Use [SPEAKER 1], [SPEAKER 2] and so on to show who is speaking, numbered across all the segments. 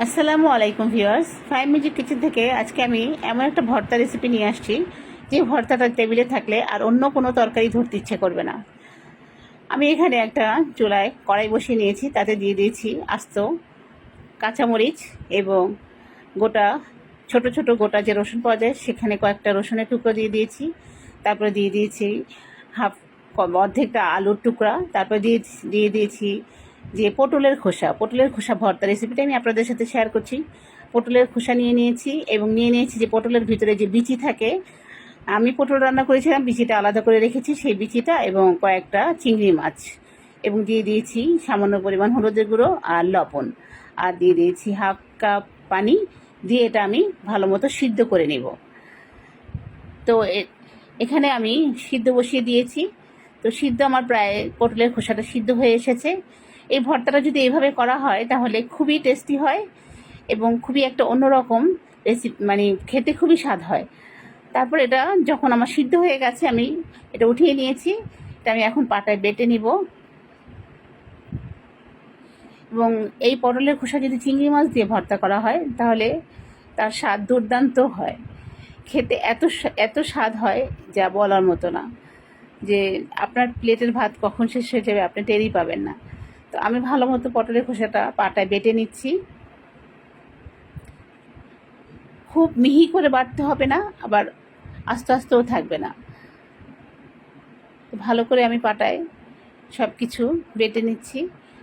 [SPEAKER 1] আসসালামু আলাইকুম viewers. Five music kitchen থেকে আজকে আমি এমন একটা ভর্তা রেসিপি নিয়ে আসছি, যে ভর্তাটা টেবিলে থাকলে আর অন্য কোনো তরকারি ধরতে ইচ্ছে করবে না। আমি এখানে একটা চুলায় কড়াই বসিয়ে নিয়েছি, তাতে দিয়ে দিয়েছি আস্ত কাঁচামরিচ এবং গোটা, ছোট ছোট গোটা যে রসুন পাওয়া যায়, সেখানে কয়েকটা রসুনের টুকরো দিয়ে দিয়েছি। তারপরে দিয়ে দিয়েছি হাফ, অর্ধেকটা আলুর টুকরা, তারপরে দিয়ে দিয়ে দিয়েছি যে পটলের খোসা পটলের খোসা ভর্তা রেসিপিটা আমি আপনাদের সাথে শেয়ার করছি। পটলের খোসা নিয়ে নিয়েছি এবং নিয়ে নিয়েছি যে পটলের ভিতরে যে বিচি থাকে, আমি পটল রান্না করেছিলাম, বিচিটা আলাদা করে রেখেছি, সেই বিচিটা এবং কয়েকটা চিংড়ি মাছ এবং দিয়ে দিয়েছি সামান্য পরিমাণ হলুদের গুঁড়ো আর লবণ। আর দিয়ে দিয়েছি হাফ কাপ পানি, দিয়ে এটা আমি ভালো মতো সিদ্ধ করে নেব। তো এখানে আমি সিদ্ধ বসিয়ে দিয়েছি। তো সিদ্ধ আমার প্রায়, পটলের খোসাটা সিদ্ধ হয়ে এসেছে। এই ভর্তাটা যদি এইভাবে করা হয়, তাহলে খুবই টেস্টি হয় এবং খুবই একটা অন্যরকম রেসিপি মানে খেতে খুবই স্বাদ হয়। তারপর এটা যখন আমার সিদ্ধ হয়ে গেছে, আমি এটা উঠিয়ে নিয়েছি। এটা আমি এখন পাটায় বেটে নিব। এবং এই পটলের খোসা যদি চিংড়ি মাছ দিয়ে ভর্তা করা হয়, তাহলে তার স্বাদ দুর্দান্ত হয়। খেতে এত এত স্বাদ হয় যা বলার মতো না। যে আপনার প্লেটের ভাত কখন শেষ হয়ে যাবে, আপনি টেরই পাবেন না। আমি ভালো মতো পটলের খোসাটা পাটায় বেটে নিচ্ছি। খুব মিহি করে বাটতে হবে না, আবার আস্তে আস্তেও থাকবে না। ভালো করে আমি পাটায় সব কিছু বেটে নিচ্ছি।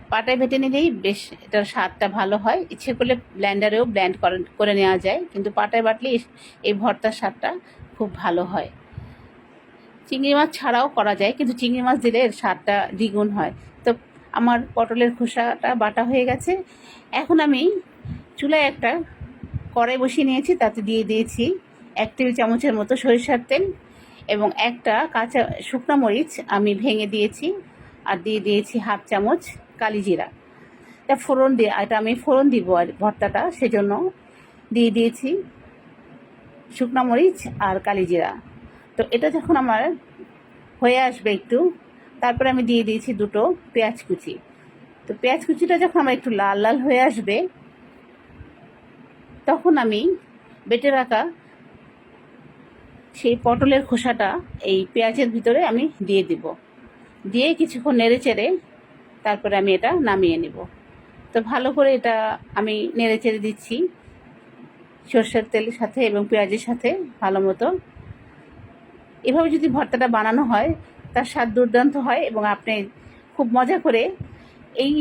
[SPEAKER 1] পাটায় বেটে নিলেই বেশ এটার স্বাদটা ভালো হয়। ইচ্ছে করলে ব্ল্যান্ডারেও ব্ল্যান্ড করে নেওয়া যায়, কিন্তু পাটায় বাটলে এই- ভর্তার স্বাদটা খুব ভালো হয়। চিংড়ি মাছ ছাড়াও করা যায়, কিন্তু চিংড়ি মাছ দিলে এর স্বাদটা দ্বিগুণ হয়। আমার পটলের খোসাটা বাটা হয়ে গেছে। এখন আমি চুলায় একটা কড়াই বসিয়ে নিয়েছি, তাতে দিয়ে দিয়েছি এক টেবিল চামচের মতো সরিষার তেল এবং একটা কাঁচা শুকনো মরিচ আমি ভেঙে দিয়েছি আর দিয়ে দিয়েছি হাফ চামচ কালিজিরা এটা ফোড়ন দিয়ে, এটা আমি ফোড়ন দিব আর ভর্তাটা, সেজন্য দিয়ে দিয়েছি শুকনো মরিচ আর কালিজিরা তো এটা যখন আমার হয়ে আসবে একটু তারপরে আমি দিয়ে দিয়েছি দুটো পেঁয়াজ কুচি। তো পেঁয়াজ কুচিটা যখন আমার একটু লাল লাল হয়ে আসবে, তখন আমি বেটে রাখা সেই পটলের খোসাটা এই পেঁয়াজের ভিতরে আমি দিয়ে দিব। দিয়ে কিছুক্ষণ নেড়ে চেড়ে তারপরে আমি এটা নামিয়ে নেব। তো ভালো করে এটা আমি নেড়ে চেড়ে দিচ্ছি। সর্ষের তেলের সাথে এবং পেঁয়াজের সাথে ভালো মতো। এভাবে যদি ভর্তাটা বানানো হয় তার স্বাদ দুর্দান্ত হয় এবং আপনি খুব মজা করে এই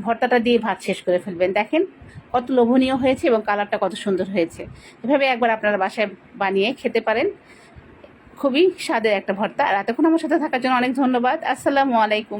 [SPEAKER 1] ভর্তাটা দিয়ে ভাত শেষ করে ফেলবেন। দেখেন কত লোভনীয় হয়েছে এবং কালারটা কত সুন্দর হয়েছে। এভাবে একবার আপনারা বাসায় বানিয়ে খেতে পারেন। খুবই স্বাদের একটা ভর্তা। আর এতক্ষণ আমার সাথে থাকার জন্য অনেক ধন্যবাদ। আসসালামু আলাইকুম।